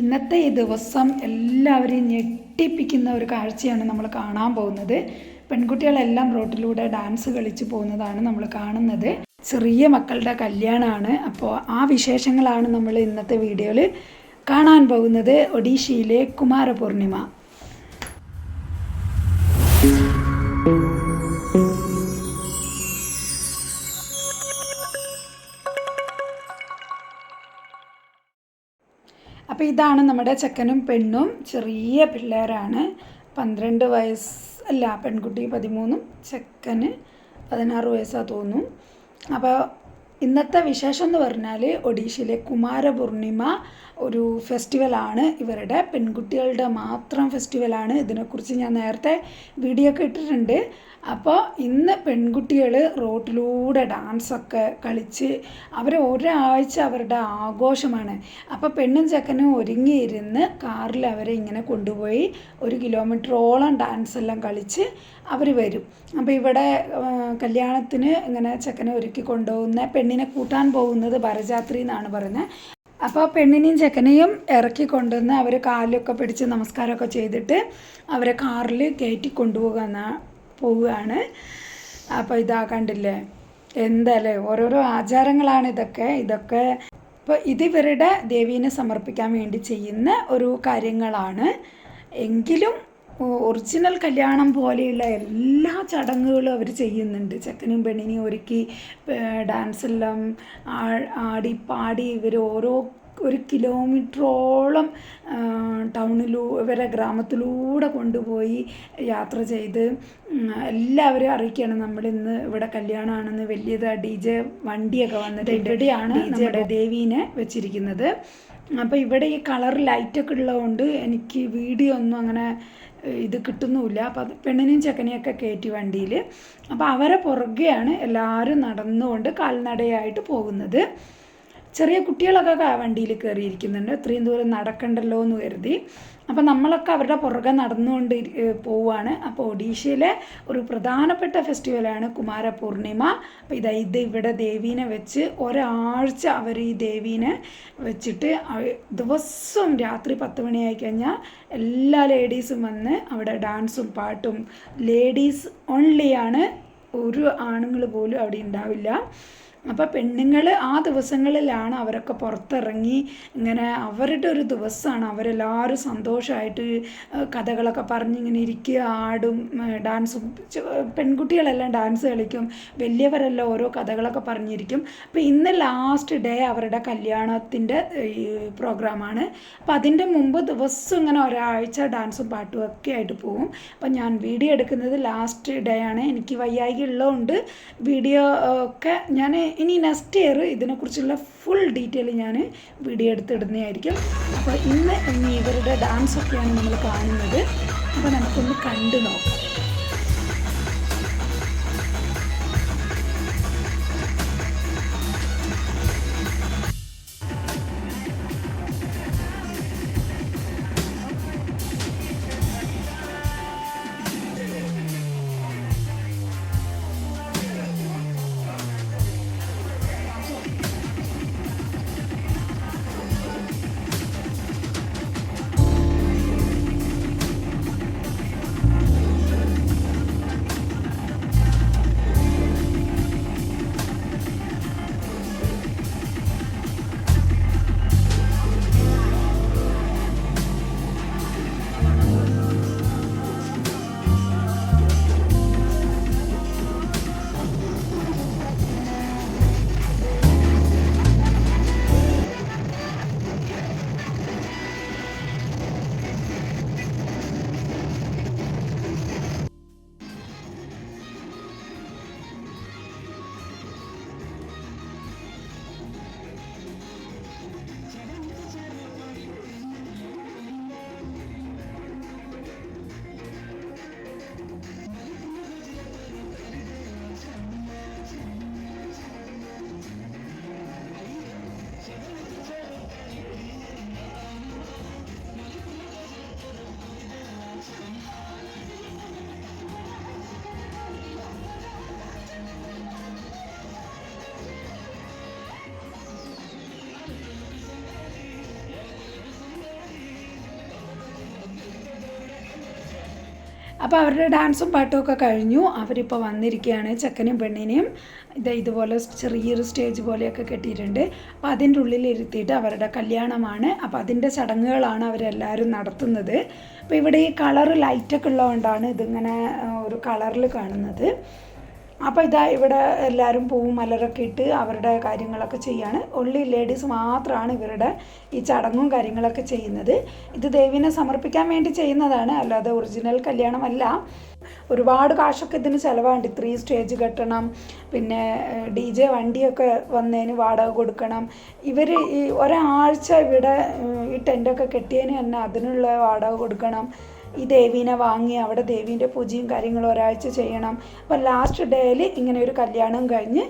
ഇന്നത്തെ ഈ ദിവസം എല്ലാവരെയും ഞെട്ടിപ്പിക്കുന്ന ഒരു കാഴ്ചയാണ് നമ്മൾ കാണാൻ പോകുന്നത്. പെൺകുട്ടികളെല്ലാം റോട്ടിലൂടെ ഡാൻസ് കളിച്ചു പോകുന്നതാണ് നമ്മൾ കാണുന്നത്. ചെറിയ മക്കളുടെ കല്യാണമാണ്. അപ്പോൾ ആ വിശേഷങ്ങളാണ് നമ്മൾ ഇന്നത്തെ വീഡിയോയിൽ കാണാൻ പോകുന്നത്. ഒഡീഷയിലെ കുമാരപൂർണിമ. അപ്പോൾ ഇതാണ് നമ്മുടെ ചെക്കനും പെണ്ണും ചെറിയ പിള്ളേരാണ്. പന്ത്രണ്ട് വയസ്സ് അല്ല പെൺകുട്ടി പതിമൂന്നും ചെക്കന് പതിനാറ് വയസ്സാ തോന്നും. അപ്പോൾ ഇന്നത്തെ വിശേഷം എന്ന് പറഞ്ഞാൽ ഒഡീഷയിലെ കുമാരപൂർണിമ ഒരു ഫെസ്റ്റിവലാണ്. ഇവരുടെ പെൺകുട്ടികളുടെ മാത്രം ഫെസ്റ്റിവലാണ്. ഇതിനെക്കുറിച്ച് ഞാൻ നേരത്തെ വീഡിയോ ഒക്കെ ഇട്ടിട്ടുണ്ട്. അപ്പോൾ ഇന്ന് പെൺകുട്ടികൾ റോട്ടിലൂടെ ഡാൻസൊക്കെ കളിച്ച് അവർ ഒരാഴ്ച അവരുടെ ആഘോഷമാണ്. അപ്പോൾ പെണ്ണും ചെക്കനും ഒരുങ്ങിയിരുന്ന് കാറിൽ അവരെ ഇങ്ങനെ കൊണ്ടുപോയി ഒരു കിലോമീറ്ററോളം ഡാൻസ് എല്ലാം കളിച്ച് അവർ വരും. അപ്പോൾ ഇവിടെ കല്യാണത്തിന് ഇങ്ങനെ ചെക്കനെ ഒരുക്കി കൊണ്ടുപോകുന്ന പെണ്ണിനെ കൂട്ടാൻ പോകുന്നത് ഭരജാത്രി എന്നാണ് പറയുന്നത്. അപ്പോൾ പെണ്ണിനെയും ചെക്കനെയും ഇറക്കി കൊണ്ടുവന്ന് അവർ കാലിലൊക്കെ പിടിച്ച് നമസ്കാരമൊക്കെ ചെയ്തിട്ട് അവരെ കാറിൽ കയറ്റി കൊണ്ടുപോകാന്ന പോവുകയാണ്. അപ്പോൾ ഇതാ കണ്ടില്ലേ? എന്തല്ലേ? ഓരോരോ ആചാരങ്ങളാണ് ഇതൊക്കെ. ഇതൊക്കെ ഇപ്പോൾ ഇത് ഇവരുടെ ദേവീനെ സമർപ്പിക്കാൻ വേണ്ടി ചെയ്യുന്ന ഒരു കാര്യങ്ങളാണ്. എങ്കിലും ഒറിജിനൽ കല്യാണം പോലെയുള്ള എല്ലാ ചടങ്ങുകളും അവർ ചെയ്യുന്നുണ്ട്. ചെക്കനും പെണ്ണിനെയും ഒരുക്കി ഡാൻസെല്ലാം ആടി പാടി ഇവർ ഓരോ ഒരു കിലോമീറ്ററോളം ടൗണിലൂ ഇവരെ ഗ്രാമത്തിലൂടെ കൊണ്ടുപോയി യാത്ര ചെയ്ത് എല്ലാവരെയും എല്ലാവരും അറിയിക്കുകയാണ് നമ്മൾ ഇന്ന് ഇവിടെ കല്യാണമാണെന്ന്. വലിയത് ഡി ജെ വണ്ടിയൊക്കെ വന്നിട്ട് ഇവിടെയാണ് നമ്മുടെ ദേവീനെ വെച്ചിരിക്കുന്നത്. അപ്പോൾ ഇവിടെ ഈ കളർ ലൈറ്റൊക്കെ ഉള്ളതുകൊണ്ട് എനിക്ക് വീഡിയോ ഒന്നും അങ്ങനെ ഇത് കിട്ടുന്നുമില്ല. അപ്പോൾ അത് പെണ്ണിനെയും ചെക്കനെയൊക്കെ കയറ്റി വണ്ടിയിൽ അപ്പോൾ അവരെ പുറകെയാണ് എല്ലാവരും നടന്നുകൊണ്ട് കാൽനടയായിട്ട് പോകുന്നത്. ചെറിയ കുട്ടികളൊക്കെ വണ്ടിയിൽ കയറിയിരിക്കുന്നുണ്ട്. ഇത്രയും ദൂരം നടക്കണ്ടല്ലോ എന്ന് കരുതി. അപ്പോൾ നമ്മളൊക്കെ അവരുടെ പുറകെ നടന്നുകൊണ്ട് പോവുകയാണ് അപ്പോൾ ഒഡീഷയിലെ ഒരു പ്രധാനപ്പെട്ട ഫെസ്റ്റിവലാണ് കുമാരപൂർണിമ അപ്പോൾ ഇതാ ഇത് ഇവിടെ ദേവീനെ വെച്ച് ഒരാഴ്ച അവർ ഈ ദേവീനെ വെച്ചിട്ട് ദിവസവും രാത്രി പത്ത് മണിയായി കഴിഞ്ഞാൽ എല്ലാ ലേഡീസും വന്ന് അവിടെ ഡാൻസും പാട്ടും ലേഡീസ് ഓൺലിയാണ് ഒരു ആണുങ്ങൾ പോലും അവിടെ ഉണ്ടാവില്ല. അപ്പോൾ പെണ്ണുങ്ങൾ ആ ദിവസങ്ങളിലാണ് അവരൊക്കെ പുറത്തിറങ്ങി ഇങ്ങനെ അവരുടെ ഒരു ദിവസമാണ് അവരെല്ലാവരും സന്തോഷമായിട്ട് കഥകളൊക്കെ പറഞ്ഞ് ഇങ്ങനെ ഇരിക്കുക ആടും ഡാൻസും പെൺകുട്ടികളെല്ലാം ഡാൻസ് കളിക്കും വലിയവരെല്ലാം ഓരോ കഥകളൊക്കെ പറഞ്ഞിരിക്കും. അപ്പോൾ ഇന്ന് ലാസ്റ്റ് ഡേ അവരുടെ കല്യാണത്തിന്റെ പ്രോഗ്രാമാണ്. അപ്പോൾ അതിന്റെ മുമ്പ് ദിവസം ഇങ്ങനെ ഒരാഴ്ച ഡാൻസും പാട്ടും ഒക്കെ ആയിട്ട് പോകും അപ്പം ഞാൻ വീഡിയോ എടുക്കുന്നത് ലാസ്റ്റ് ഡേ ആണ്. എനിക്ക് വയ്യായിക ഉള്ളതുകൊണ്ട് വീഡിയോ ഒക്കെ ഞാൻ ഇനി നെക്സ്റ്റ് ഇയർ ഇതിനെക്കുറിച്ചുള്ള ഫുൾ ഡീറ്റെയിൽ ഞാൻ വീഡിയോ എടുത്തിടുന്നതായിരിക്കും. അപ്പോൾ ഇന്ന് ഇനി ഇവരുടെ ഡാൻസൊക്കെയാണ് നമ്മൾ കാണുന്നത്. അപ്പോൾ നമുക്കൊന്ന് കണ്ടു നോക്കാം. അപ്പോൾ അവരുടെ ഡാൻസും പാട്ടും ഒക്കെ കഴിഞ്ഞു. അവരിപ്പോൾ വന്നിരിക്കുകയാണ് ചെക്കനും പെണ്ണിനെയും. ഇത് ഇതുപോലെ ചെറിയൊരു സ്റ്റേജ് പോലെയൊക്കെ കെട്ടിയിട്ടുണ്ട്. അപ്പോൾ അതിന്റെ ഉള്ളിൽ ഇരുത്തിയിട്ട് അവരുടെ കല്യാണമാണ്. അപ്പോൾ അതിന്റെ ചടങ്ങുകളാണ് അവരെല്ലാവരും നടത്തുന്നത്. അപ്പോൾ ഇവിടെ ഈ കളറ് ലൈറ്റൊക്കെ ഉള്ളതുകൊണ്ടാണ് ഇതിങ്ങനെ ഒരു കളറിൽ കാണുന്നത്. അപ്പോൾ ഇതാ ഇവിടെ എല്ലാവരും പൂവും മലരൊക്കെ ഇട്ട് അവരുടെ കാര്യങ്ങളൊക്കെ ചെയ്യാണ്. ഒള്ളി ലേഡീസ് മാത്രമാണ് ഇവരുടെ ഈ ചടങ്ങും കാര്യങ്ങളൊക്കെ ചെയ്യുന്നത്. ഇത് ദേവിനെ സമർപ്പിക്കാൻ വേണ്ടി ചെയ്യുന്നതാണ്. അല്ലാതെ ഒറിജിനൽ കല്യാണമല്ല. ഒരുപാട് കാശൊക്കെ ഇതിന് ചിലവാണ്ട്. ഇത്രയും സ്റ്റേജ് കെട്ടണം. പിന്നെ ഡി ജെ വണ്ടിയൊക്കെ വന്നതിന് വാടക കൊടുക്കണം. ഇവർ ഈ ഒരാഴ്ച ഇവിടെ ഈ ടെന്റൊക്കെ കെട്ടിയതിന് തന്നെ അതിനുള്ള വാടക കൊടുക്കണം. ഈ ദേവീനെ വാങ്ങി അവിടെ ദേവീന്റെ പൂജയും കാര്യങ്ങളും ഒരാഴ്ച ചെയ്യണം. അപ്പോൾ ലാസ്റ്റ് ഡേയിൽ ഇങ്ങനെ ഒരു കല്യാണം കഴിഞ്ഞ്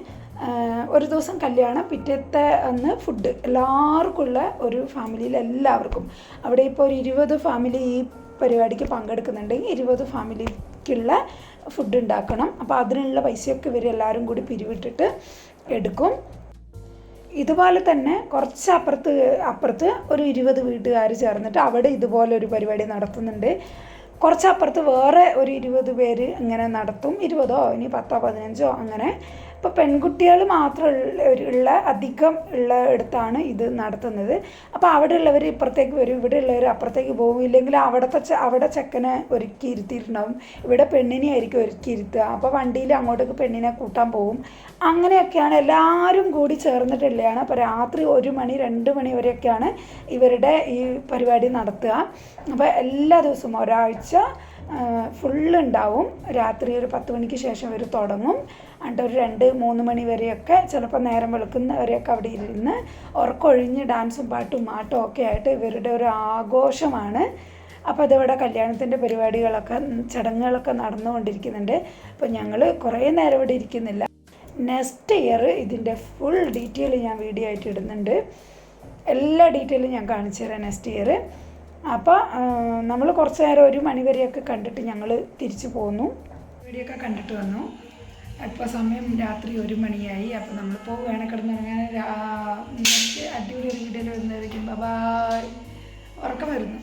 ഒരു ദിവസം കല്യാണം പിറ്റത്തെ അന്ന് ഫുഡ് എല്ലാവർക്കും ഉള്ള ഒരു ഫാമിലിയിൽ എല്ലാവർക്കും. അവിടെ ഇപ്പോൾ ഒരു ഇരുപത് ഫാമിലി ഈ പരിപാടിക്ക് പങ്കെടുക്കുന്നുണ്ടെങ്കിൽ ഇരുപത് ഫാമിലിക്കുള്ള ഫുഡ് ഉണ്ടാക്കണം. അപ്പോൾ അതിനുള്ള പൈസയൊക്കെ ഇവർ എല്ലാവരും കൂടി പിരിവിട്ടിട്ട് എടുക്കും. ഇതുപോലെ തന്നെ കുറച്ച് അപ്പുറത്ത് അപ്പുറത്ത് ഒരു ഇരുപത് വീട്ടുകാർ ചേർന്നിട്ട് അവിടെ ഇതുപോലെ ഒരു പരിപാടി നടത്തുന്നുണ്ട്. കുറച്ച് അപ്പുറത്ത് വേറെ ഒരു ഇരുപത് പേര് ഇങ്ങനെ നടത്തും. ഇരുപതോ ഇനി പത്തോ പതിനഞ്ചോ അങ്ങനെ ഇപ്പോൾ പെൺകുട്ടികൾ മാത്രം ഉള്ള അധികം ഉള്ള ഇടത്താണ് ഇത് നടത്തുന്നത്. അപ്പോൾ അവിടെ ഉള്ളവർ ഇപ്പുറത്തേക്ക് വരും ഇവിടെ ഉള്ളവർ അപ്പുറത്തേക്ക് പോകും. ഇല്ലെങ്കിൽ അവിടുത്തെ അവിടെ ചെക്കനെ ഒരുക്കി ഇരുത്തിയിട്ടുണ്ടാവും ഇവിടെ പെണ്ണിനെ ആയിരിക്കും ഒരുക്കി ഇരുത്തുക. അപ്പോൾ വണ്ടിയിൽ അങ്ങോട്ടേക്ക് പെണ്ണിനെ കൂട്ടാൻ പോകും അങ്ങനെയൊക്കെയാണ് എല്ലാവരും കൂടി ചേർന്നിട്ടുള്ളതാണ് അപ്പോൾ രാത്രി ഒരു മണി രണ്ട് മണി വരെയൊക്കെയാണ് ഇവരുടെ ഈ പരിപാടി നടത്തുക. അപ്പോൾ എല്ലാ ദിവസവും ഒരാഴ്ച ഫുള്ള് ഉണ്ടാവും രാത്രി ഒരു പത്ത് മണിക്ക് ശേഷം ഇവർ തുടങ്ങും. എന്നിട്ട് ഒരു രണ്ട് മൂന്ന് മണി വരെയൊക്കെ ചിലപ്പോൾ നേരം വെളുക്കുന്നവരെയൊക്കെ അവിടെ ഇരുന്ന് ഉറക്കൊഴിഞ്ഞ് ഡാൻസും പാട്ടും മാട്ടും ഒക്കെ ആയിട്ട് ഇവരുടെ ഒരു ആഘോഷമാണ്. അപ്പോൾ അതിവിടെ കല്യാണത്തിന്റെ പരിപാടികളൊക്കെ ചടങ്ങുകളൊക്കെ നടന്നുകൊണ്ടിരിക്കുന്നുണ്ട്. അപ്പോൾ ഞങ്ങൾ കുറേ നേരം ഇവിടെ ഇരിക്കുന്നില്ല. നെക്സ്റ്റ് ഇയർ ഇതിന്റെ ഫുൾ ഡീറ്റെയിൽ ഞാൻ വീഡിയോ ആയിട്ട് ഇടുന്നുണ്ട്. എല്ലാ ഡീറ്റെയിലും ഞാൻ കാണിച്ചു തരാം നെക്സ്റ്റ് ഇയർ അപ്പോൾ നമ്മൾ കുറച്ച് നേരം ഒരു മണിവരെയൊക്കെ കണ്ടിട്ട് ഞങ്ങൾ തിരിച്ചു പോന്നു. വീഡിയൊക്കെ കണ്ടിട്ട് വന്നു. അപ്പോൾ സമയം രാത്രി ഒരു മണിയായി. അപ്പോൾ നമ്മൾ പോവുകയാണ് കിടന്നിറങ്ങാൻ നിങ്ങൾക്ക് അടിപൊളി ഒരു വീഡിയോയിൽ വരുന്നതായിരിക്കും ബബായ് ഉറക്കം വരുന്നു.